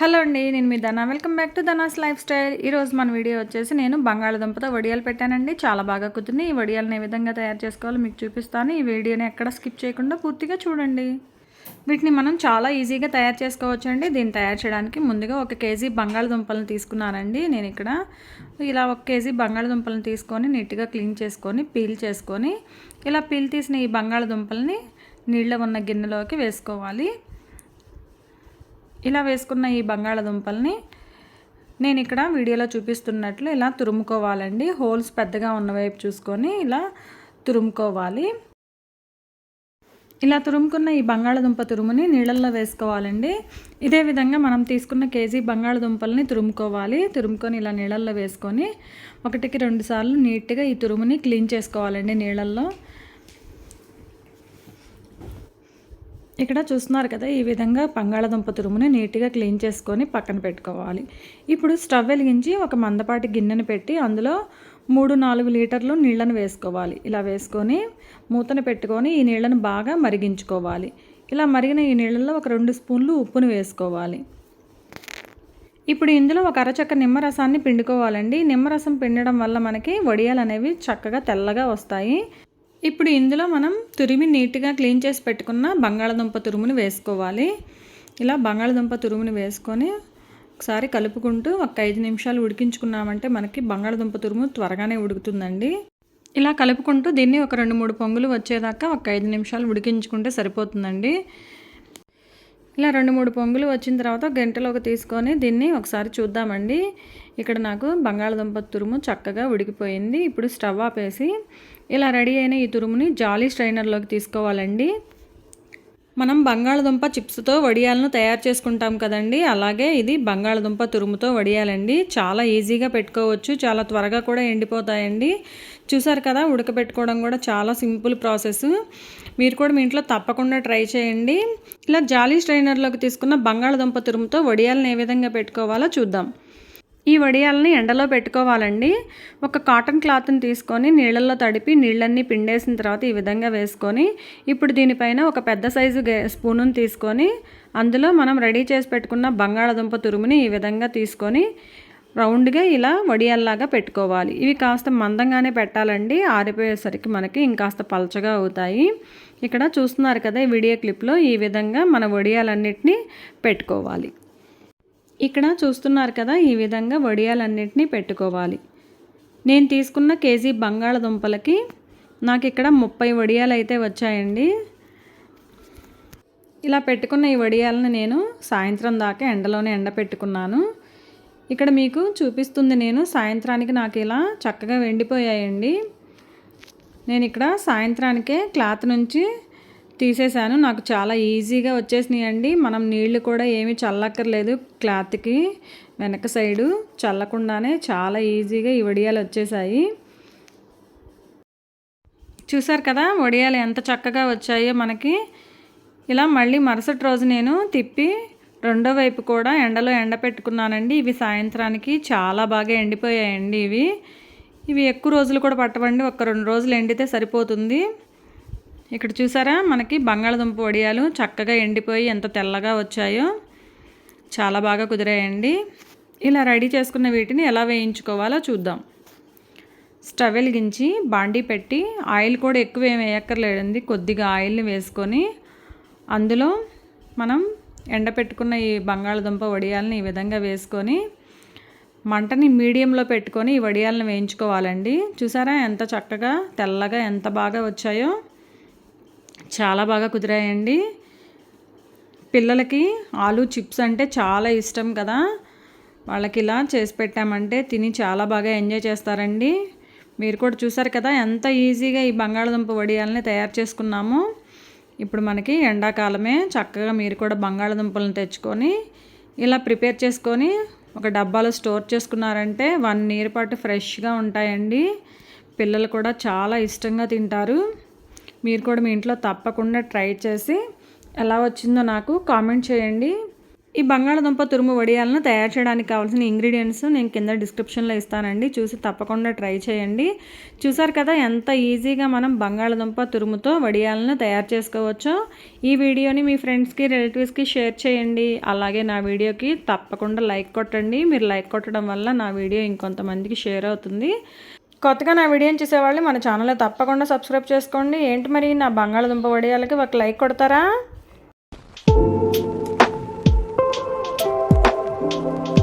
Hello అండి నేను మీ Dhana. Welcome back to Dhana's lifestyle. ఈరోజు మన వీడియో వచ్చేసి నేను బంగాళదుంపతో వడియాలు పెట్టానండి. చాలా బాగా కుదిరింది ఈ వడియాలను ఏ విధంగా తయారు చేసుకోవాలో మీకు చూపిస్తాను. ఈ వీడియోని ఎక్కడ స్కిప్ చేయకుండా పూర్తిగా చూడండి. వీటిని మనం చాలా ఈజీగా తయారు చేసుకోవచ్చు అండి దీన్ని తయారు చేయడానికి ముందుగా ఒక కేజీ బంగాళదుంపలను తీసుకున్నానండి. నేను ఇక్కడ ఇలా ఒక కేజీ బంగాళదుంపలను తీసుకొని నీట్గా క్లీన్ చేసుకొని పీల్ చేసుకొని ఇలా పీల్ తీసిన ఈ బంగాళదుంపల్ని నీళ్ళ ఉన్న గిన్నెలోకి వేసుకోవాలి. ఇలా వేసుకున్న ఈ బంగాళదుంపల్ని నేను ఇక్కడ వీడియోలో చూపిస్తున్నట్లు ఇలా తురుముకోవాలండి. హోల్స్ పెద్దగా ఉన్న వైపు చూసుకొని ఇలా తురుముకోవాలి. ఇలా తురుముకున్న ఈ బంగాళదుంప తురుముని నీళ్ళల్లో వేసుకోవాలండి. ఇదే విధంగా మనం తీసుకున్న కేజీ బంగాళదుంపల్ని తురుముకోవాలి. తురుముకొని ఇలా నీళ్ళల్లో వేసుకొని ఒకటికి రెండు సార్లు నీట్గా ఈ తురుముని క్లీన్ చేసుకోవాలండి నీళ్ళల్లో. ఇక్కడ చూస్తున్నారు కదా ఈ విధంగా బంగాళదుంప తురుముని నీట్గా క్లీన్ చేసుకొని పక్కన పెట్టుకోవాలి. ఇప్పుడు స్టవ్ వెలిగించి ఒక మందపాటి గిన్నెను పెట్టి అందులో మూడు నాలుగు లీటర్లు నీళ్ళను వేసుకోవాలి. ఇలా వేసుకొని మూతను పెట్టుకొని ఈ నీళ్ళను బాగా మరిగించుకోవాలి. ఇలా మరిగిన ఈ నీళ్ళల్లో ఒక రెండు స్పూన్లు ఉప్పును వేసుకోవాలి. ఇప్పుడు ఇందులో ఒక అరచక్క నిమ్మరసాన్ని పిండుకోవాలండి. నిమ్మరసం పిండడం వల్ల మనకి వడియాలు అనేవి చక్కగా తెల్లగా వస్తాయి. ఇప్పుడు ఇందులో మనం తురిమి నీట్గా క్లీన్ చేసి పెట్టుకున్న బంగాళదుంప తురుముని వేసుకోవాలి. ఇలా బంగాళదుంప తురుముని వేసుకొని ఒకసారి కలుపుకుంటూ ఒక ఐదు నిమిషాలు ఉడికించుకున్నామంటే మనకి బంగాళదుంప తురుము త్వరగానే ఉడుకుతుందండి. ఇలా కలుపుకుంటూ దీన్ని ఒక రెండు మూడు పొంగులు వచ్చేదాకా ఒక ఐదు నిమిషాలు ఉడికించుకుంటే సరిపోతుందండి. ఇలా రెండు మూడు పొంగులు వచ్చిన తర్వాత గంటలోకి తీసుకొని దీన్ని ఒకసారి చూద్దామండి. ఇక్కడ నాకు బంగాళదుంప తురుము చక్కగా ఉడికిపోయింది. ఇప్పుడు స్టవ్ ఆపేసి ఇలా రెడీ అయిన ఈ తురుముని జాలీ స్ట్రైనర్లోకి తీసుకోవాలండి. మనం బంగాళదుంప చిప్స్తో వడియాలను తయారు చేసుకుంటాం కదండి. అలాగే ఇది బంగాళదుంప తురుముతో వడియాలండి. చాలా ఈజీగా పెట్టుకోవచ్చు. చాలా త్వరగా కూడా ఎండిపోతాయండి. చూసారు కదా ఉడకబెట్టుకోవడం కూడా చాలా సింపుల్ ప్రాసెస్. మీరు కూడా మీ ఇంట్లో తప్పకుండా ట్రై చేయండి. ఇలా జాలీ స్ట్రైనర్లోకి తీసుకున్న బంగాళదుంప తురుముతో వడియాలను ఏ విధంగా పెట్టుకోవాలో చూద్దాం. ఈ వడియాలని ఎండలో పెట్టుకోవాలండి. ఒక కాటన్ క్లాత్ని తీసుకొని నీళ్ళల్లో తడిపి నీళ్ళన్నీ పిండేసిన తర్వాత ఈ విధంగా వేసుకొని ఇప్పుడు దీనిపైన ఒక పెద్ద సైజు స్పూను తీసుకొని అందులో మనం రెడీ చేసి పెట్టుకున్న బంగాళదుంప తురుముని ఈ విధంగా తీసుకొని రౌండ్గా ఇలా వడియాల్లాగా పెట్టుకోవాలి. ఇవి కాస్త మందంగానే పెట్టాలండి. ఆరిపోయేసరికి మనకి ఇంకాస్త పలచగా అవుతాయి. ఇక్కడ చూస్తున్నారు కదా ఈ వీడియో క్లిప్లో ఈ విధంగా మన వడియాలన్నిటినీ పెట్టుకోవాలి. ఇక్కడ చూస్తున్నారు కదా ఈ విధంగా వడియాలన్నింటినీ పెట్టుకోవాలి. నేను తీసుకున్న కేజీ బంగాళదుంపలకి నాకు ఇక్కడ ముప్పై వడియాలు అయితే వచ్చాయండి. ఇలా పెట్టుకున్న ఈ వడియాలను నేను సాయంత్రం దాకా ఎండలోనే ఎండ పెట్టుకున్నాను ఇక్కడ మీకు చూపిస్తుంది నేను. సాయంత్రానికి నాకు ఇలా చక్కగా వెండిపోయాయండి. నేను ఇక్కడ సాయంత్రానికే క్లాత్ నుంచి తీసేసాను నాకు చాలా ఈజీగా వచ్చేసినాయి అండి మనం నీళ్ళు కూడా ఏమీ చల్లక్కర్లేదు క్లాత్కి. వెనక సైడు చల్లకుండానే చాలా ఈజీగా ఈ వడియాలు వచ్చేసాయి. చూసారు కదా వడియాలు ఎంత చక్కగా వచ్చాయో మనకి. ఇలా మళ్ళీ మరుసటి రోజు నేను తిప్పి రెండో వైపు కూడా ఎండలో ఎండ పెట్టుకున్నానండి. ఇవి సాయంత్రానికి చాలా బాగా ఎండిపోయాయండి ఇవి. ఇవి ఎక్కువ రోజులు కూడా పట్టవండి. ఒక రెండు రోజులు ఎండితే సరిపోతుంది. ఇక్కడ చూసారా? మనకి బంగాళదుంప వడియాలు చక్కగా ఎండిపోయి ఎంత తెల్లగా వచ్చాయో చాలా బాగా కుదిరాయండి. ఇలా రెడీ చేసుకున్న వీటిని ఎలా వేయించుకోవాలో చూద్దాం. స్టవ్ వెలిగించి బాండీ పెట్టి ఆయిల్ కూడా ఎక్కువ ఏమి వేయక్కర్లేదండి. కొద్దిగా ఆయిల్ని వేసుకొని అందులో మనం ఎండపెట్టుకున్న ఈ బంగాళదుంప వడియాలని ఈ విధంగా వేసుకొని మంటని మీడియంలో పెట్టుకొని ఈ వడియాలను వేయించుకోవాలండి. చూసారా ఎంత చక్కగా తెల్లగా ఎంత బాగా వచ్చాయో? చాలా బాగా కుదిరాయండి. పిల్లలకి ఆలు చిప్స్ అంటే చాలా ఇష్టం కదా. వాళ్ళకి ఇలా చేసి పెట్టామంటే తిని చాలా బాగా ఎంజాయ్ చేస్తారండి. మీరు కూడా చూసారు కదా ఎంత ఈజీగా ఈ బంగాళదుంప వడియాలని తయారు చేసుకున్నాము. ఇప్పుడు మనకి ఎండాకాలమే చక్కగా మీరు కూడా బంగాళదుంపలను తెచ్చుకొని ఇలా ప్రిపేర్ చేసుకొని ఒక డబ్బాలో స్టోర్ చేసుకున్నారంటే వన్ ఇయర్ పాటు ఫ్రెష్గా ఉంటాయండి. పిల్లలు కూడా చాలా ఇష్టంగా తింటారు. మీరు కూడా మీ ఇంట్లో తప్పకుండా ట్రై చేసి ఎలా వచ్చిందో నాకు కామెంట్ చేయండి. ఈ బంగాళదుంప తురుము వడియాలను తయారు చేయడానికి కావాల్సిన ఇంగ్రీడియంట్స్ నేను కింద డిస్క్రిప్షన్లో ఇస్తానండి. చూసి తప్పకుండా ట్రై చేయండి. చూసారు కదా ఎంత ఈజీగా మనం బంగాళదుంప తురుముతో వడియాలను తయారు చేసుకోవచ్చో. ఈ వీడియోని మీ ఫ్రెండ్స్కి రిలేటివ్స్కి షేర్ చేయండి. అలాగే నా వీడియోకి తప్పకుండా లైక్ కొట్టండి. మీరు లైక్ కొట్టడం వల్ల నా వీడియో ఇంకొంతమందికి షేర్ అవుతుంది. కొత్తగా నా వీడియోని చూసేవాళ్ళు మన ఛానల్ తప్పకుండా సబ్స్క్రైబ్ చేసుకోండి. ఏంటి మరి నా బంగాళదుంప వడియాలకి ఒక లైక్ కొడతారా? Thank you.